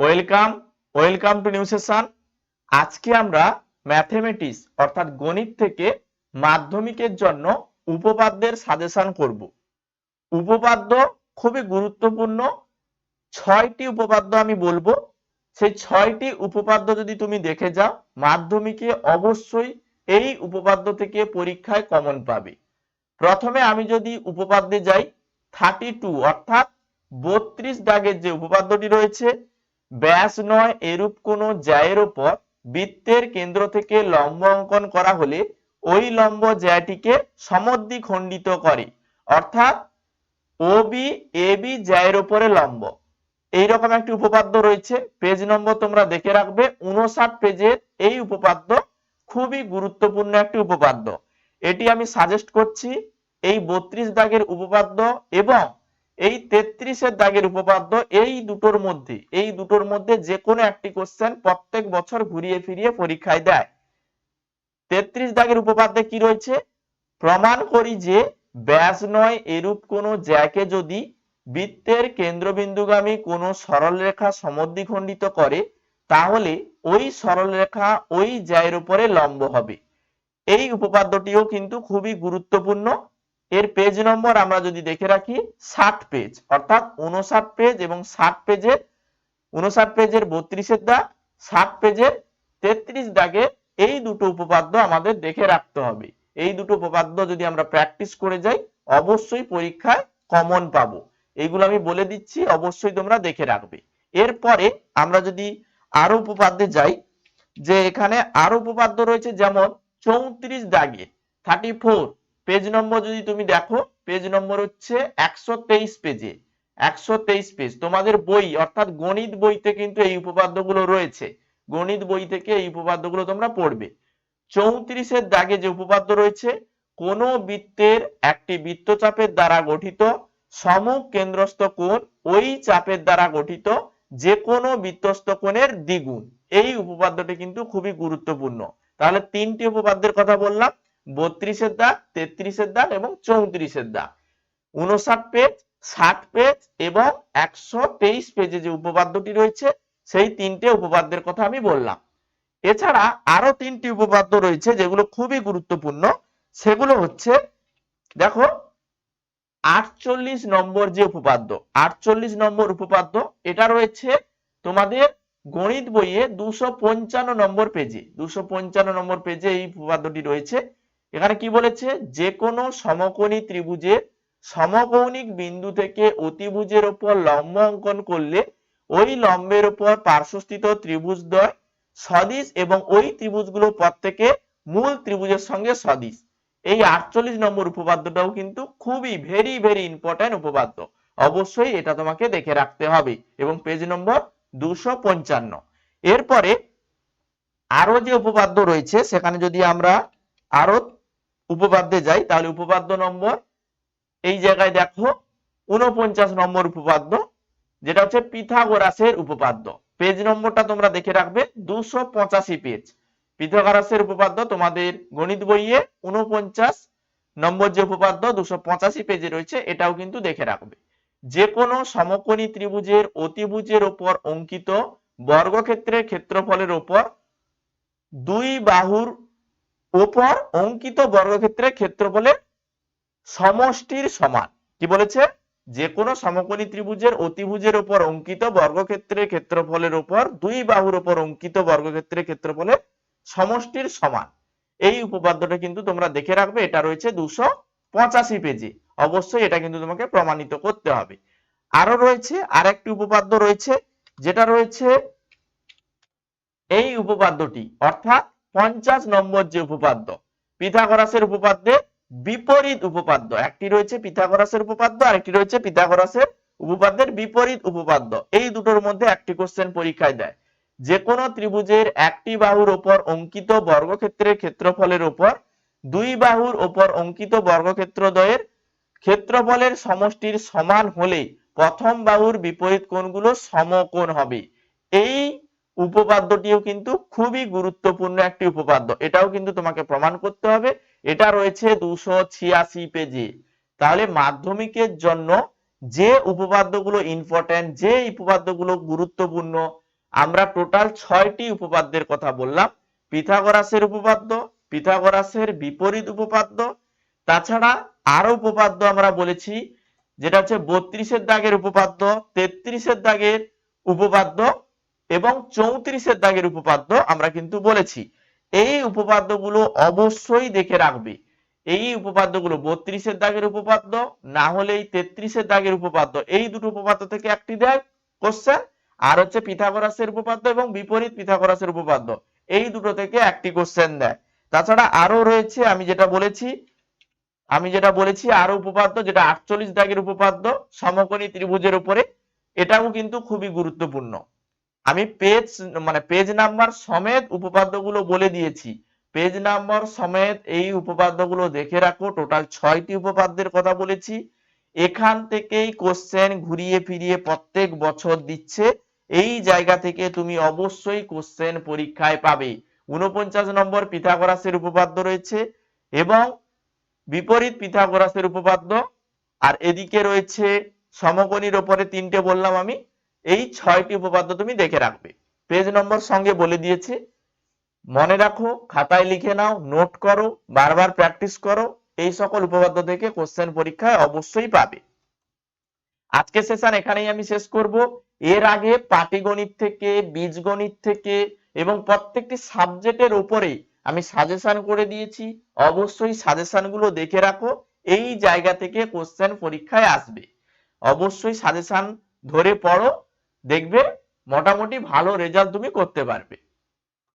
Welcome welcome to new session আজকে আমরা mathematics অর্থাৎ গণিত থেকে মাধ্যমিকের জন্য উপপাদ্যের সাজেশন করব। উপপাদ্য খুবই গুরুত্বপূর্ণ। ছয়টি উপপাদ্য আমি বলব। সেই ছয়টি উপপাদ্য যদি তুমি দেখে যাও, মাধ্যমিকে অবশ্যই এই উপপাদ্য থেকে পরীক্ষায় কমন পাবে। প্রথমে আমি যদি উপপাদ্যে যাই থার্টি টু অর্থাৎ বত্রিশ দাগের যে উপপাদ্যটি রয়েছে ব্যাস নয় এরূপ কোন জ্যায়ের ওপর বৃত্তের কেন্দ্র থেকে লম্ব অঙ্কন করা হলে ওই লম্ব জ্যাটিকে সমদ্বিখণ্ডিত করে। অর্থাৎ ও বি এ বি জ্যায়ের ওপরে লম্ব। এইরকম একটি উপপাদ্য রয়েছে। পেজ নম্বর তোমরা দেখে রাখবে। উনষাট পেজের এই উপপাদ্য খুবই গুরুত্বপূর্ণ একটি উপপাদ্য। এটি আমি সাজেস্ট করছি এই বত্রিশ দাগের উপপাদ্য এবং এই তেত্রিশের দাগের উপপাদ্য এই দুটোর মধ্যে, এই দুটোর মধ্যে যে কোনো একটি কোশ্চেন প্রত্যেক বছর ঘুরিয়ে ফিরিয়ে পরীক্ষায় দেয়। তেত্রিশ দাগের উপপাদ্যে কি রয়েছে? প্রমাণ করি যে ব্যাস নয় এরূপ কোনো জ্যাকে যদি বৃত্তের কেন্দ্রবিন্দুগামী কোনো সরলরেখা সমদ্বিখণ্ডিত করে, তাহলে ওই সরলরেখা ওই জ্যায়ের উপরে লম্ব হবে। এই উপপাদ্যটিও কিন্তু খুবই গুরুত্বপূর্ণ। এর পেজ নম্বর আমরা যদি দেখে রাখি ষাট পেজ অর্থাৎ উনষাট পেজ এবং ষাট পেজের উনষাট পেজের বত্রিশের দাগ, ষাট পেজের তেত্রিশ দাগে এই দুটো উপপাদ্য আমাদের দেখে রাখতে হবে। এই দুটো উপপাদ্য যদি আমরা প্র্যাকটিস করে যাই, অবশ্যই পরীক্ষায় কমন পাবো। এইগুলো আমি বলে দিচ্ছি, অবশ্যই তোমরা দেখে রাখবে। এরপরে আমরা যদি আরও উপপাদ্যে যাই, যে এখানে আরও উপপাদ্য রয়েছে যেমন চৌত্রিশ দাগে থার্টি ফোর পেজ নম্বর যদি তুমি দেখো পেজ নম্বর হচ্ছে একশো তেইশ পেজে একশো তেইশ পেজ তোমাদের বই, অর্থাৎ গণিত বইতে কিন্তু এই উপপাদ্যগুলো রয়েছে। গণিত বই থেকে এই উপপাদ্যগুলো তোমরা পড়বে। চৌত্রিশের দাগে যে উপপাদ্য রয়েছে, কোন বৃত্তের একটি বৃত্তচাপের দ্বারা গঠিত সমুখ কেন্দ্রস্থ কোণ ওই চাপের দ্বারা গঠিত যে কোনো বৃত্তস্থ কোণের দ্বিগুণ। এই উপপাদ্যটি কিন্তু খুবই গুরুত্বপূর্ণ। তাহলে তিনটি উপপাদ্যের কথা বললাম। বত্রিশের দাগ, তেত্রিশের দাগ এবং চৌত্রিশের দাগ। উনষাট পেজ ষাট পেজ এবং একশো তেইশ পেজে যে উপপাদ্যটি রয়েছে, সেই তিনটে উপপাদ্যের কথা আমি বললাম। এছাড়া আরও তিনটি উপপাদ্য রয়েছে যেগুলো খুবই গুরুত্বপূর্ণ। সেগুলো হচ্ছে, দেখো, আটচল্লিশ নম্বর যে উপপাদ্য, আটচল্লিশ নম্বর উপপাদ্য, এটা রয়েছে তোমাদের গণিত বইয়ে দুশো পঞ্চান্ন নম্বর পেজে দুশো পঞ্চান্ন নম্বর পেজে এই উপপাদ্যটি রয়েছে। এখানে কি বলেছে? যে কোনো সমকোণী ত্রিভুজের সমকৌণিক বিন্দু থেকে অতিভুজের উপর লম্ব অঙ্কন করলে ওই লম্বের উপর পার্শ্বস্থিত ত্রিভুজদ্বয় সদিশ এবং ওই ত্রিভুজগুলো প্রত্যেকে মূল ত্রিভুজের সঙ্গে সদিশ। এই আটচল্লিশ নম্বর উপপাদ্যটাও কিন্তু খুবই ভেরি ভেরি ইম্পর্টেন্ট উপপাদ্য। অবশ্যই এটা তোমাকে দেখে রাখতে হবে এবং পেজ নম্বর দুশো পঞ্চান্ন। এরপরে আরও যে উপপাদ্য রয়েছে, সেখানে যদি আমরা আরও উপপাদ্যে যাই, তাহলে উপপাদ্য নম্বর এই জায়গায় দেখো উনপঞ্চাশ নম্বর উপপাদ্য, যেটা হচ্ছে পিথাগোরাসের উপপাদ্য। পেজ নম্বরটা তোমরা দেখে রাখবে, দুশো পঁচাশি পেজ পিথাগোরাসের উপপাদ্য তোমাদের গণিত বইয়ে উনপঞ্চাশ নম্বর যে উপপাদ্য, দুশো পঁচাশি পেজে রয়েছে, এটাও কিন্তু দেখে রাখবে। যে কোনো সমকোণী ত্রিভুজের অতিভুজের উপর অঙ্কিত বর্গক্ষেত্রের ক্ষেত্রফলের উপর দুই বাহুর উপর অঙ্কিত বর্গক্ষেত্রের ক্ষেত্রফলের সমষ্টির সমান। কি বলেছে? যে কোনো সমকোণী ত্রিভুজের অতিভুজের উপর অঙ্কিত বর্গক্ষেত্রের ক্ষেত্রফলের উপর, দুই বাহুর উপর অঙ্কিত বর্গক্ষেত্রের ক্ষেত্রফলের সমষ্টির সমান। এই উপপাদ্যটা কিন্তু তোমরা দেখে রাখবে, এটা রয়েছে দুশো পঁচাশি পেজে। অবশ্যই এটা কিন্তু তোমাকে প্রমাণিত করতে হবে। আরও রয়েছে আর একটি উপপাদ্য রয়েছে, যেটা রয়েছে এই উপপাদ্যটি, অর্থাৎ পঞ্চাশ নম্বর যে উপপাদ্য, পিথাগোরাসের উপপাদ্যে বিপরীত উপপাদ্য, একটি রয়েছে পিথাগোরাসের উপপাদ্য, আরেকটি রয়েছে পিথাগোরাসের উপপাদ্যের বিপরীত উপপাদ্য। এই দুটোর মধ্যে একটি কোশ্চেন পরীক্ষায় দেয়। যে কোনো ত্রিভুজের একটি বাহুর ওপর অঙ্কিত বর্গক্ষেত্রের ক্ষেত্রফলের উপর দুই বাহুর ওপর অঙ্কিত বর্গক্ষেত্র বর্গক্ষেত্রদ্বয়ের ক্ষেত্রফলের সমষ্টির সমান হলে প্রথম বাহুর বিপরীত কোণগুলো সমকোণ হবে। এই উপপাদ্যটিও কিন্তু খুবই গুরুত্বপূর্ণ একটি উপপাদ্য। এটাও কিন্তু তোমাকে প্রমাণ করতে হবে। এটা রয়েছে দুশো ছিয়াশি পেজে। তাহলে মাধ্যমিকের জন্য যে উপপাদ্যগুলো ইম্পর্টেন্ট যে উপপাদ্যগুলো গুরুত্বপূর্ণ, আমরা টোটাল ছয়টি উপপাদ্যের কথা বললাম। পিথাগোরাসের উপপাদ্য, পিথাগোরাসের বিপরীত উপপাদ্য, তাছাড়া আরও উপপাদ্য আমরা বলেছি, যেটা হচ্ছে বত্রিশের দাগের উপপাদ্য, তেত্রিশের দাগের উপপাদ্য এবং চৌত্রিশের দাগের উপপাদ্য আমরা কিন্তু বলেছি। এই উপপাদ্যগুলো অবশ্যই দেখে রাখবে। এই উপপাদ্যগুলো বত্রিশের দাগের উপপাদ্য, না হলে এই তেত্রিশের দাগের উপপাদ্য। এই দুটো উপপাদ্য থেকে একটি দেয় কোশ্চেন আর হচ্ছে পিথাগোরাসের উপপাদ্য এবং বিপরীত পিথাগোরাসের উপপাদ্য। এই দুটো থেকে একটি কোশ্চেন দেয়। তাছাড়া আরও রয়েছে, আমি যেটা বলেছি, আমি যেটা বলেছি আরও উপপাদ্য, যেটা আটচল্লিশ দাগের উপপাদ্য, সমকোণী ত্রিভুজের উপরে, এটাও কিন্তু খুবই গুরুত্বপূর্ণ। আমি পেজ মানে পেজ নাম্বার সমেত উপপাদ্যগুলো বলে দিয়েছি। পেজ নাম্বার সমেত এই উপপাদ্যগুলো দেখে রাখো টোটাল ছয়টি উপপাদ্যের কথা বলেছি। এখান থেকেই কোশ্চেন ঘুরিয়ে ফিরিয়ে প্রত্যেক বছর দিচ্ছে। এই জায়গা থেকে তুমি অবশ্যই কোশ্চেন পরীক্ষায় পাবে। উনপঞ্চাশ নম্বর পিথাগোরাসের উপপাদ্য রয়েছে এবং বিপরীত পিথাগোরাসের উপপাদ্য। আর এদিকে রয়েছে সমকোণীর ওপরে তিনটে বললাম আমি। এই ছয়টি উপপাদ্য তুমি দেখে রাখবে। পেজ নম্বর সঙ্গে বলে দিয়েছি, মনে রাখো, খাতায় লিখে নাও নোট করো, বারবার প্র্যাকটিস করো, এই সকল উপপাদ্য থেকে কোশ্চেন পরীক্ষায় অবশ্যই পাবে। আজকে সেশন এখানেই আমি শেষ করব। এর আগে পাটিগণিত থেকে, বীজগণিত থেকে এবং প্রত্যেকটি সাবজেক্টের উপরে আমি সাজেশন করে দিয়েছি। অবশ্যই সাজেশনগুলো দেখে রাখো, এই জায়গা থেকে কোশ্চেন পরীক্ষায় আসবে। অবশ্যই সাজেশন ধরে পড়ো দেখবে মোটামুটি ভালো রেজাল্ট তুমি করতে পারবে।